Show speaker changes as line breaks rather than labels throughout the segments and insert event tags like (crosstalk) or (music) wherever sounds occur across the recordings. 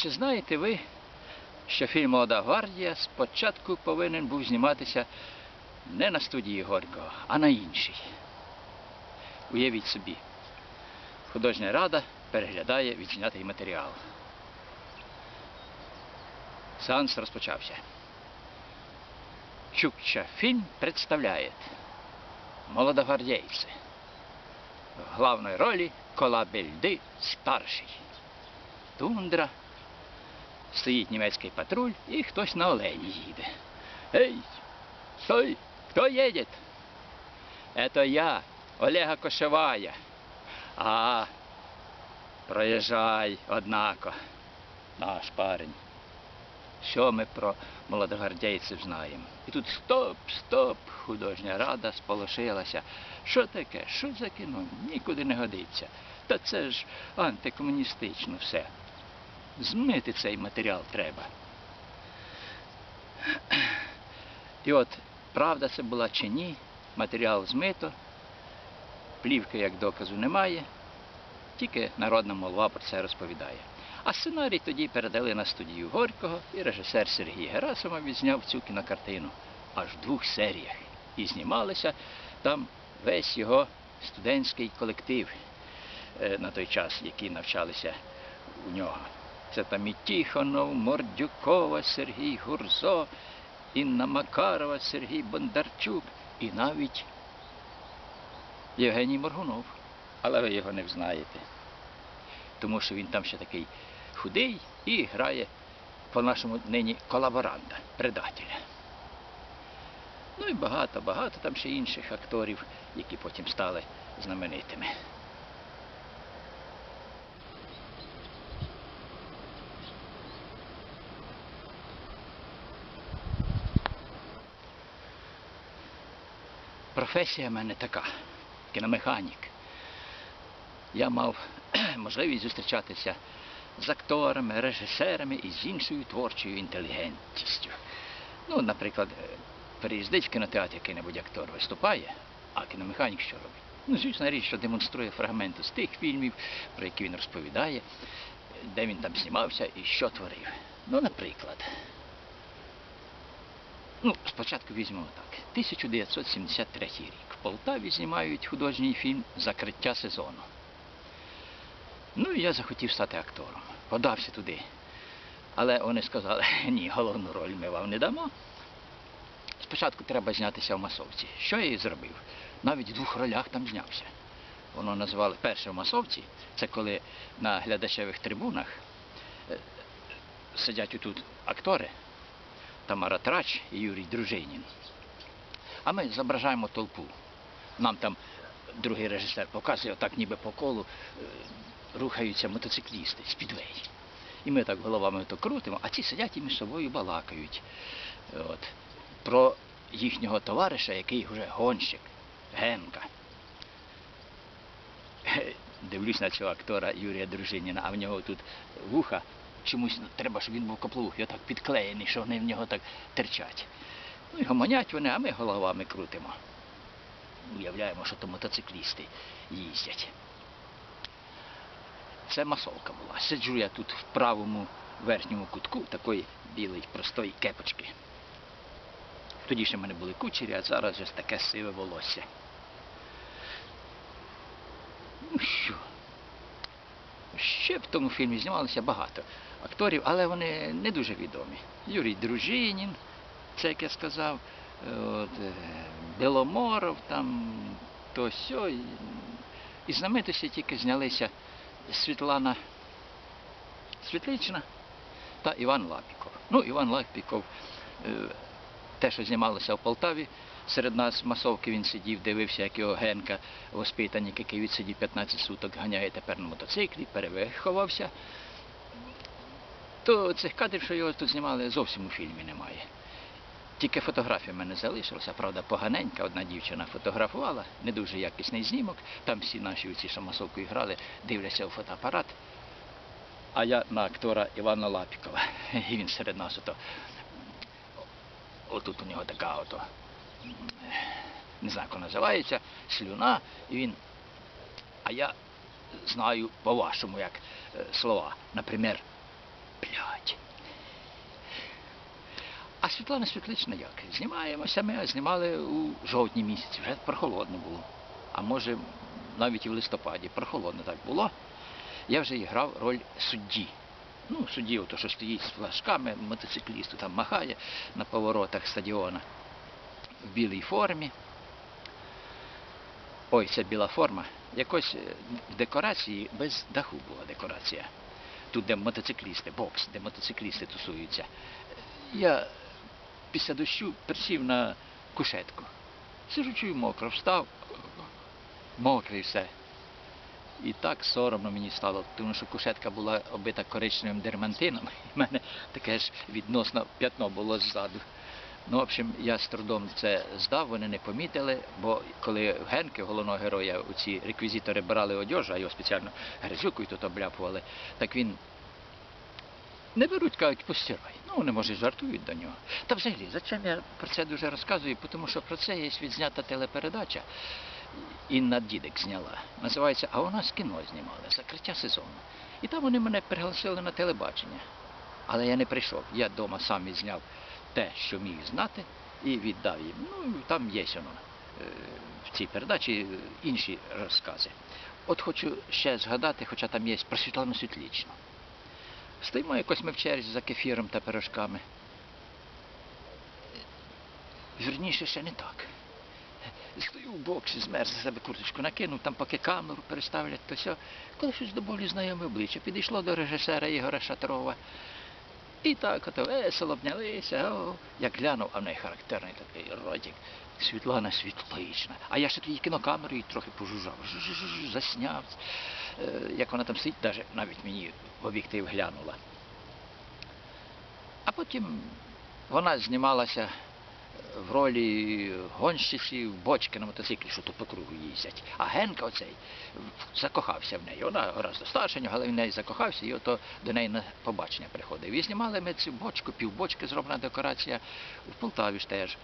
чи знаєте ви, що фільм Молода гвардія спочатку повинен був зніматися не на студії Горького, а на іншій. Уявіть собі, художня рада переглядає відзнятий матеріал. Сеанс розпочався. Чукча фильм представляет молодогвардейцы. В главной роли Колабельди старший. Тундра. Стоїть німецький патруль і хтось на олені їде. Ей, стой, хто їде? Это я, Олега Кошевая. А, проїжджай, однако, наш парень. Що ми про молодогвардійців знаємо? І тут стоп, стоп, художня рада сполошилася. Що таке? Що за кіно? Нікуди не годиться. Та це ж антикомуністично все. Змити цей матеріал треба. І от, правда це була чи ні, матеріал змито, плівки як доказу немає, тільки народна молва про це розповідає. А сценарій тоді передали на студію Горького, і режисер Сергій Герасимов відзняв цю кінокартину аж в двох серіях. І знімалися там весь його студентський колектив е, на той час, які навчалися у нього. Це там і Тихонов, Мордюкова, Сергій Гурзо, Інна Макарова, Сергій Бондарчук і навіть Євгеній Моргунов. Але ви його не знаєте тому що він там ще такий худий і грає по-нашому нині колаборанта, предателя. Ну і багато-багато там ще інших акторів, які потім стали знаменитими. Професія в мене така, кіномеханік. Я мав (clears throat) можливість зустрічатися з акторами, режисерами і з іншою творчою інтелігентністю. Ну, наприклад, е, приїздить в кінотеатр який-небудь актор виступає, а кіномеханік що робить? Ну, звісно річ, що демонструє фрагменти з тих фільмів, про які він розповідає, де він там знімався і що творив. Ну, наприклад. Ну, спочатку візьмемо так. 1973 рік. В Полтаві знімають художній фільм Закриття сезону. Ну і я захотів стати актором. Подався туди. Але вони сказали, (laughs) ні, головну роль ми вам не дамо. Спочатку треба знятися в масовці. Що я і зробив? Навіть в двох ролях там знявся. Воно називали перше в масовці, це коли на глядачевих трибунах е, сидять отут актори Тамара Трач і Юрій Дружинін. А ми зображаємо толпу. Нам там другий режисер показує, отак ніби по колу е, рухаються мотоциклісти з підвей. І ми так головами то крутимо, а ці сидять і між собою балакають. От. Про їхнього товариша, який вже гонщик, Генка. Дивлюсь на цього актора Юрія Дружиніна, а в нього тут вуха. Чомусь треба, щоб він був каплух, отак підклеєний, що вони в нього так терчать. Ну і гомонять вони, а ми головами крутимо. Уявляємо, що то мотоциклісти їздять. Це масовка була. Сиджу я тут в правому верхньому кутку такої білої простої кепочки. Тоді ще в мене були кучері, а зараз вже таке сиве волосся. Ну що? Ще в тому фільмі знімалося багато акторів, але вони не дуже відомі. Юрій Дружинін, це як я сказав, от, е, Беломоров, там то сьо. І, і знаменитості тільки знялися Світлана Світлична та Іван Лапіков. Ну, Іван Лапіков, е, те, що знімалося в Полтаві, серед нас масовки він сидів, дивився, як його Генка, воспитанник, який відсидів 15 суток, ганяє тепер на мотоциклі, перевиховався. То цих кадрів, що його тут знімали, зовсім у фільмі немає. Тільки фотографія в мене залишилася, правда, поганенька. Одна дівчина фотографувала, не дуже якісний знімок. Там всі наші оці, що масовкою грали, дивляться у фотоапарат. А я на актора Івана Лапікова. (laughs) І він серед нас ото. Отут у нього така ото, не знаю, як називається, слюна, і він. А я знаю по-вашому, як е, слова. Наприклад, Блядь. А Світлана Світлична як? Знімаємося ми, знімали у жовтні місяці, вже прохолодно було. А може навіть і в листопаді, прохолодно так було. Я вже і грав роль судді. Ну, судді, ото, що стоїть з флажками, мотоциклісту там махає на поворотах стадіона в білій формі. Ой, це біла форма. Якось е, в декорації без даху була декорація. Тут, де мотоциклісти, бокс, де мотоциклісти тусуються. Я після дощу присів на кушетку. Сижу, чую мокро, встав, мокрий все. І так соромно мені стало, тому що кушетка була обита коричневим дермантином, (laughs) і в мене таке ж відносно п'ятно було ззаду. Ну, в общем, я з трудом це здав, вони не помітили, бо коли Генки, головного героя, у ці реквізитори брали одежу, а його спеціально грязюкою тут обляпували, так він не беруть, кажуть, постирай. Ну, вони, може, жартують до нього. Та взагалі, зачем я про це дуже розказую? Тому що про це є відзнята телепередача. Інна Дідик зняла. Називається А у нас кіно знімали, закриття сезону. І там вони мене пригласили на телебачення. Але я не прийшов. Я вдома сам відзняв те, що міг знати, і віддав їм. Ну, там є воно е, в цій передачі інші розкази. От хочу ще згадати, хоча там є про Світлану Світлічну. Стоїмо якось ми в черзі за кефіром та пирожками. Вірніше ще не так. Стою в боксі, змерз за себе курточку накинув, там поки камеру переставлять, то все. Коли щось до болі знайоме обличчя, підійшло до режисера Ігоря Шатрова. І так ото весело обнялися, о, як глянув, а в неї характерний такий ротик. Світлана Світлична. А я ще тоді кінокамерою трохи пожужжав, засняв. Е, Як вона там сидить, даже навіть мені в об'єктив глянула. А потім вона знімалася в ролі гонщиці в бочки на мотоциклі, що тут по кругу їздять. А Генка оцей закохався в неї. Вона гораздо старша, але в неї закохався, і ото до неї на побачення приходив. І знімали ми цю бочку, півбочки зроблена декорація в Полтаві ж теж.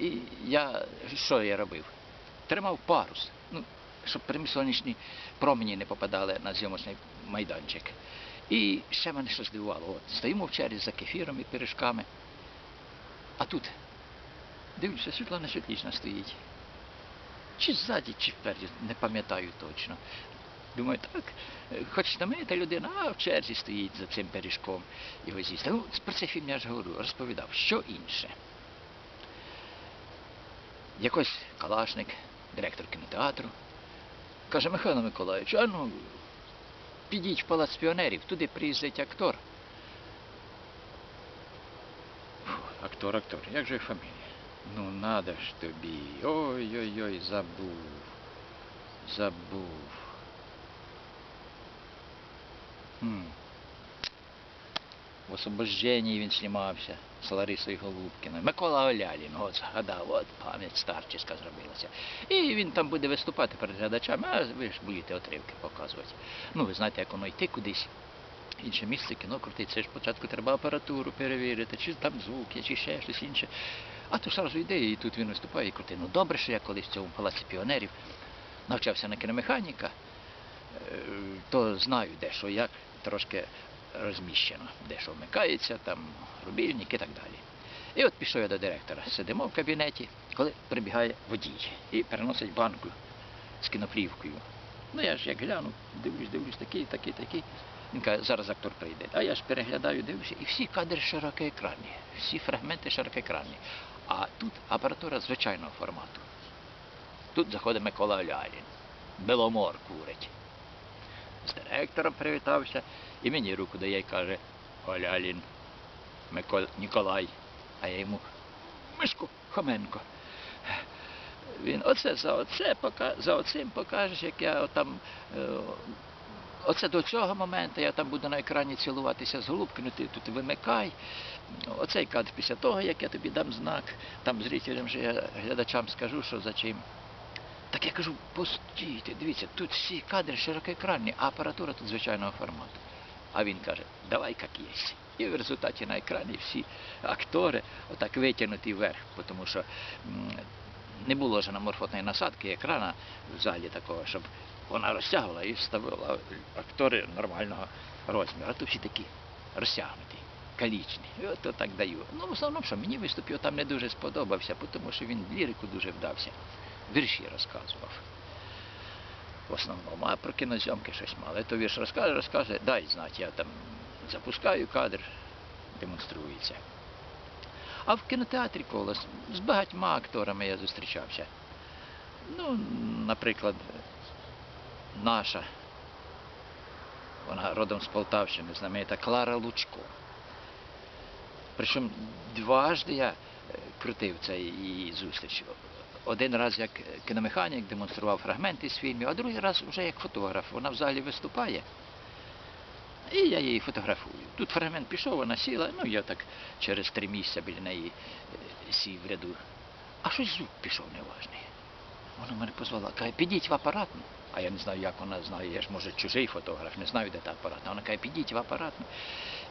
І я що я робив? Тримав парус, ну, щоб прямі сонячні промені не попадали на зйомочний майданчик. І ще мене що здивувало. От, стоїмо в черзі за кефіром і пиріжками. А тут Дивлюся, Світлана Світлічна стоїть. Чи ззаді, чи впереді, не пам'ятаю точно. Думаю, так, хоч намита людина, а в черзі стоїть за цим пиріжком його з'їсти. Ну, про цей фільм я ж говорю, розповідав, що інше. Якось Калашник, директор кінотеатру, каже, Михайло Миколаївич, а ну, підіть в палац піонерів, туди приїздить актор. Фу, актор, актор, як же фамілія? Ну, надо ж тобі. Ой-ой-ой, забув. Забув. Хм. В освобожденні він знімався з Ларисою Голубкіною. Микола Олялін, от згадав, от пам'ять старчиська зробилася. І він там буде виступати перед глядачами, а ви ж будете отривки показувати. Ну, ви знаєте, як воно йти кудись. Інше місце кіно крутить, це ж спочатку треба апаратуру перевірити, чи там звук чи ще щось інше. А то сразу йде, і тут він виступає і крутить. Ну добре, що я колись в цьому палаці піонерів навчався на кіномеханіка, е, то знаю, де що як трошки розміщено, де що вмикається, там рубільник і так далі. І от пішов я до директора. Сидимо в кабінеті, коли прибігає водій і переносить банку з кіноплівкою. Ну я ж як гляну, дивлюсь, дивлюсь, такий, такий, такий. Він каже, зараз актор прийде. А я ж переглядаю, дивлюся, і всі кадри широкоекранні, всі фрагменти широкоекранні. А тут апаратура звичайного формату. Тут заходить Микола Олялін, Беломор курить. З директором привітався і мені руку дає і каже Олялін, Микол... Ніколай. А я йому Мишко Хоменко. Він оце за оце за оцим покажеш, як я там. Е, Оце до цього моменту я там буду на екрані цілуватися з голубкою, ти тут вимикай. Оцей кадр після того, як я тобі дам знак, там зрителям же я глядачам скажу, що за чим. Так я кажу, постійте, дивіться, тут всі кадри широкоекранні, а апаратура тут звичайного формату. А він каже, давай як є. І в результаті на екрані всі актори отак витягнуті вверх, тому що не було ж анаморфотної насадки екрана в залі такого, щоб вона розтягувала і ставила актори нормального розміру. А то всі такі розтягнутий, калічний. І от, так даю. Ну, в основному, що мені виступ його там не дуже сподобався, тому що він лірику дуже вдався. Вірші розказував. В основному, а про кінозйомки щось мало. То вірш розкаже, розкаже, дай знати, я там запускаю кадр, демонструється. А в кінотеатрі колос з багатьма акторами я зустрічався. Ну, наприклад, наша, вона родом з Полтавщини, знаменита Клара Лучко. Причому дважди я е, крутив цей її зустріч. Один раз як кіномеханік демонстрував фрагменти з фільмів, а другий раз вже як фотограф. Вона в залі виступає. І я її фотографую. Тут фрагмент пішов, вона сіла, ну я так через три місяці біля неї е, сів в ряду. А щось звук пішов неважний. Вона мене позвала, каже, підіть в апаратну. А я не знаю, як вона знає, я ж може чужий фотограф, не знаю, де та апаратна. Вона каже, підіть в апаратну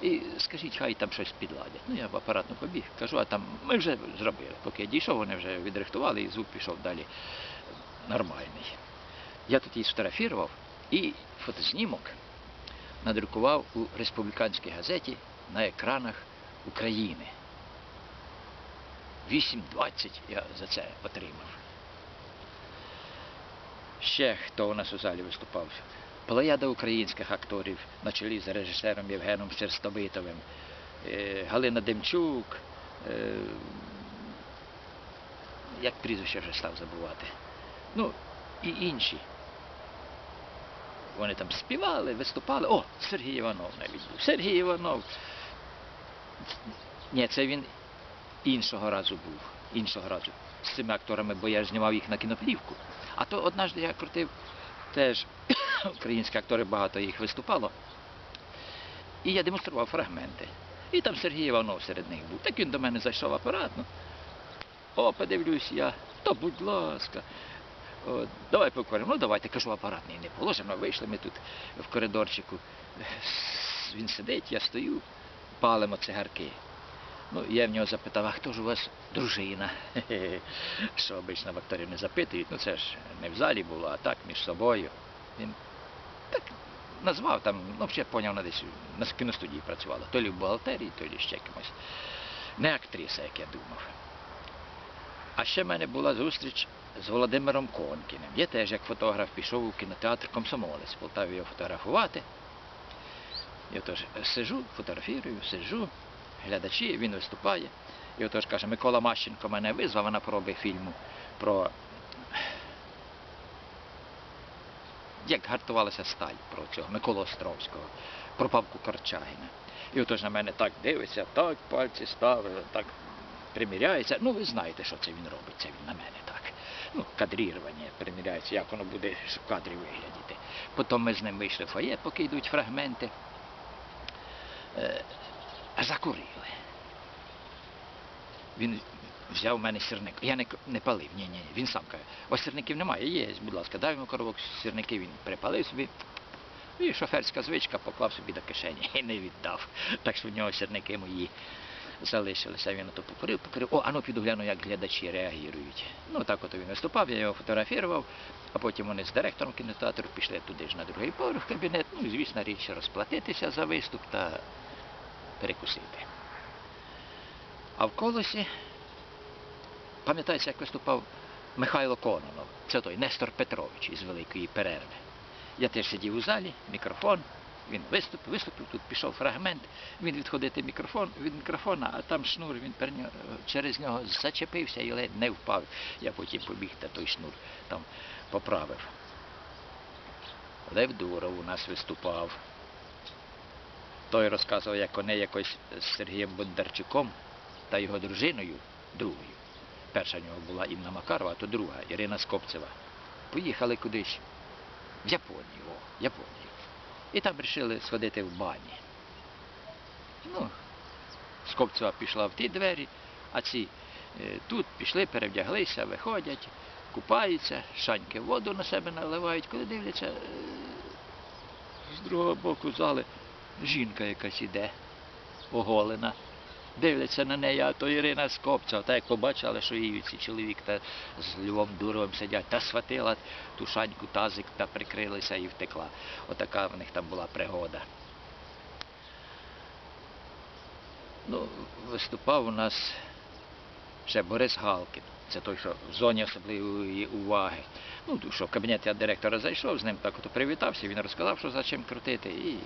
і скажіть, хай там щось підладять. Ну я в апаратну побіг, кажу, а там ми вже зробили. Поки я дійшов, вони вже відрихтували і звук пішов далі нормальний. Я тут її сфотографував і фотознімок надрукував у республіканській газеті на екранах України. 8.20 я за це отримав. Ще хто у нас у залі виступав? Плеяда українських акторів на чолі з режисером Євгеном Черстовитовим, е, Галина Демчук, е, як прізвище вже став забувати. Ну, і інші. Вони там співали, виступали. О, Сергій Іванов навіть був. Сергій Іванов. Ні, це він іншого разу був. Іншого разу. З цими акторами, бо я ж знімав їх на кіноплівку. А то однажды я крутив теж (coughs) українські актори, багато їх виступало. І я демонстрував фрагменти. І там Сергій Іванов серед них був. Так він до мене зайшов апаратно. О, подивлюсь я, то будь ласка. Давай покуримо. Ну давайте, кажу, апаратний не положено. Вийшли ми тут в коридорчику. Він сидить, я стою, палимо цигарки. Ну, я в нього запитав, а хто ж у вас дружина? (laughs) Що обично в акторів не запитують, ну це ж не в залі було, а так між собою. Він так назвав там, ну ще поняв, вона десь на кіностудії працювала. То лі в бухгалтерії, то лі ще кимось. Не актриса, як я думав. А ще в мене була зустріч з Володимиром Конкіним. Я теж як фотограф пішов у кінотеатр Комсомолець, в Полтаві його фотографувати. Я теж сижу, фотографірую, сижу, глядачі, він виступає. І отож каже, Микола Мащенко мене визвав на проби фільму про як гартувалася сталь про цього Миколу Островського, про Павку Корчагіна. І отож на мене так дивиться, так пальці ставить, так приміряється. Ну, ви знаєте, що це він робить, це він на мене. Ну, кадрірування, приміряється, як воно буде в кадрі виглядіти. Потім ми з ним вийшли в фоє, поки йдуть фрагменти. Е, закурили. Він взяв у мене сірник. Я не, не палив, ні, ні. Він сам каже, ось сірників немає, є, будь ласка, дай йому коробок сірники, він припалив собі. І шоферська звичка поклав собі до кишені (laughs) і не віддав. Так що в нього сірники мої залишилися. Він ото покурив, покурив. О, а ну піду гляну, як глядачі реагують. Ну так от він виступав, я його фотографував, а потім вони з директором кінотеатру пішли туди ж на другий поверх кабінет. Ну, звісно, річ розплатитися за виступ та перекусити. А в колосі, пам'ятається, як виступав Михайло Кононов, це той Нестор Петрович із Великої перерви. Я теж сидів у залі, мікрофон, він виступив, виступив, тут пішов фрагмент, він відходити мікрофон від мікрофона, а там шнур, він перня- через нього зачепився і ледь не впав. Я потім побіг та той шнур там поправив. Лев Дуров у нас виступав. Той розказував, як вони якось з Сергієм Бондарчуком та його дружиною, другою. Перша в нього була Інна Макарова, а то друга Ірина Скопцева. Поїхали кудись в Японію, о, Японію. І там вирішили сходити в бані. Ну, Скопцева пішла в ті двері, а ці е, тут пішли, перевдяглися, виходять, купаються, шаньки воду на себе наливають, коли дивляться, е, з другого боку зали жінка якась іде, оголена. Дивляться на неї, а то Ірина Скопцева, та як побачила, що її ці чоловік та з Львом Дуровим сидять, та схватила ту шаньку, тазик та прикрилася і втекла. Отака в них там була пригода. Ну, виступав у нас ще Борис Галкін. Це той, що в зоні особливої уваги. Ну, що в кабінет я директора зайшов, з ним так от привітався, він розказав, що за чим крутити, і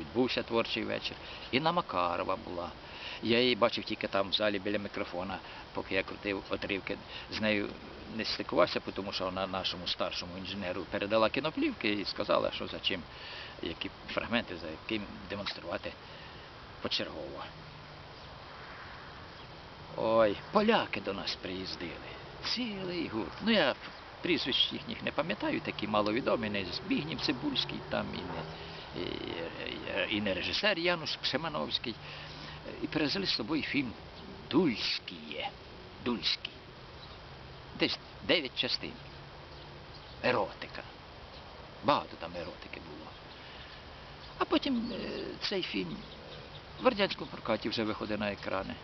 відбувся творчий вечір. Інна Макарова була. Я її бачив тільки там в залі біля мікрофона, поки я крутив отривки. З нею не стикувався, тому що вона нашому старшому інженеру передала кіноплівки і сказала, що за чим, які фрагменти, за яким демонструвати почергово. Ой, поляки до нас приїздили. Цілий гурт. Ну я прізвищ їхніх не пам'ятаю, такі маловідомі, не Збігнів Цибульський, там і не, і, і не режисер Януш Ксемановський. І привезли з собою фільм Дульський. Дульський. Десь дев'ять частин. Еротика. Багато там еротики було. А потім е, цей фільм в радянському прокаті вже виходить на екрани.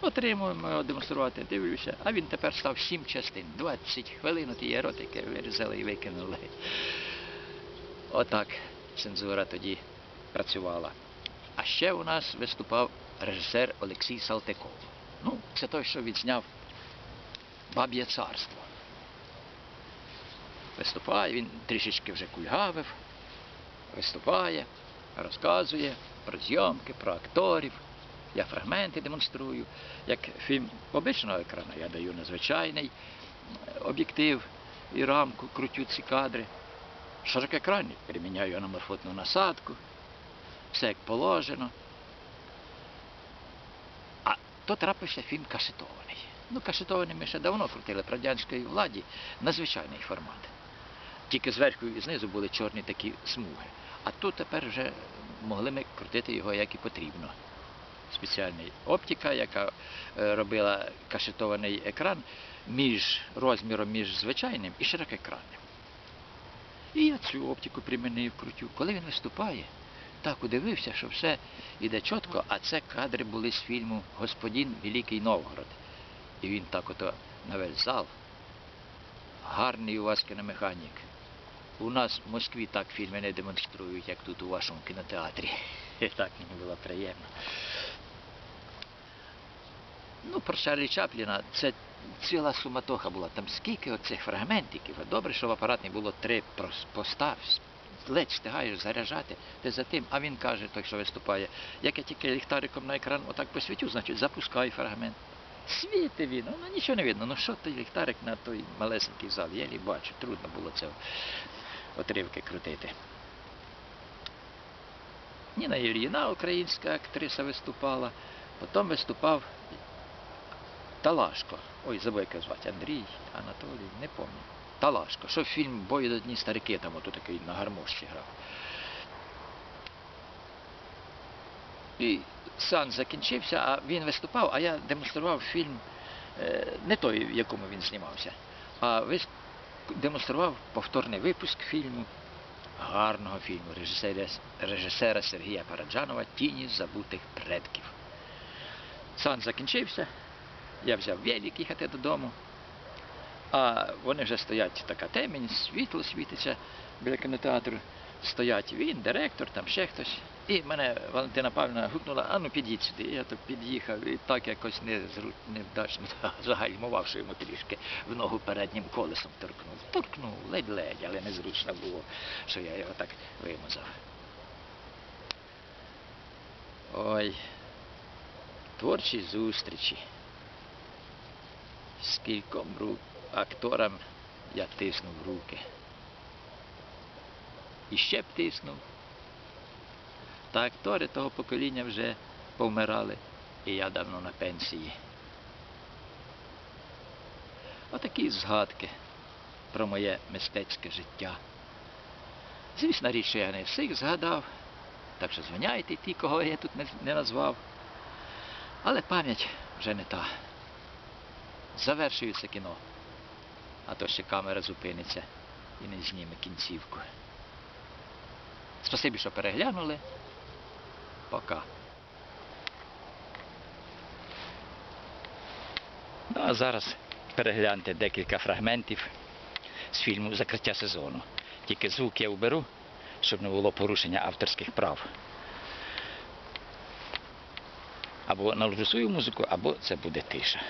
Отримуємо його демонструвати, дивлюся, а він тепер став сім частин. 20 хвилин тієї еротики вирізали і викинули. Отак цензура тоді працювала. А ще у нас виступав режисер Олексій Салтиков. Ну, це той, що відзняв Баб'є царство. Виступає, він трішечки вже кульгавив, виступає, розказує про зйомки, про акторів. Я фрагменти демонструю. Як фільм обичного екрану, я даю надзвичайний об'єктив і рамку, крутю ці кадри. Широкоекранні приміняю аноморфотну насадку, все як положено. А то трапився фільм касетований. Ну, касетований ми ще давно крутили при радянській владі надзвичайний формат. Тільки зверху і знизу були чорні такі смуги. А тут тепер вже могли ми крутити його як і потрібно. Спеціальна оптика, яка е, робила кашетований екран між розміром між звичайним і широкоекранним. І я цю оптику примінив крутю. Коли він виступає, так удивився, що все іде чітко, а це кадри були з фільму Господин Великий Новгород. І він так ото на весь зал. Гарний у вас кіномеханік. У нас в Москві так фільми не демонструють, як тут у вашому кінотеатрі. І так мені було приємно. Ну, про Чарлі Чапліна це ціла суматоха була. Там скільки оцих фрагментиків. А Добре, що в апаратні було три прос- поста, ледь встигаєш заряджати, ти за тим. А він каже, той, що виступає, як я тільки ліхтариком на екран отак посвітю, значить запускай фрагмент. Світи він, ну нічого не видно. Ну що той ліхтарик на той малесенький зал? Я не бачу, трудно було це отривки крутити. Ніна Юріїна, українська актриса, виступала. Потім виступав Талашко. Ой, забув, як його звати. Андрій, Анатолій, не пам'ятаю. Талашко. Що фільм Бої до дні старики там ото такий на гармошці грав. І сеанс закінчився, а він виступав, а я демонстрував фільм, е, не той, в якому він знімався, а демонстрував повторний випуск фільму, гарного фільму режисера, режисера Сергія Параджанова Тіні забутих предків. Сеанс закінчився, я взяв велик їхати додому, а вони вже стоять така темінь, світло світиться біля кінотеатру. Стоять він, директор, там ще хтось. І мене Валентина Павлівна гукнула, а ну під'їдь сюди. Я то під'їхав і так якось незру... невдачно (laughs) загальмував, що йому трішки в ногу переднім колесом торкнув. Торкнув, ледь-ледь, але незручно було, що я його так вимазав. Ой, творчі зустрічі. Скільком акторам я тиснув руки. І ще б тиснув. Та актори того покоління вже повмирали, і я давно на пенсії. Отакі згадки про моє мистецьке життя. Звісно річ, що я не всіх згадав, так що звиняйте ті, кого я тут не назвав. Але пам'ять вже не та. Завершується кіно, а то ще камера зупиниться і не зніме кінцівку. Спасибі, що переглянули. Пока. Ну, а зараз перегляньте декілька фрагментів з фільму Закриття сезону. Тільки звук я уберу, щоб не було порушення авторських прав. або наложу свою музику, або це буде тиша.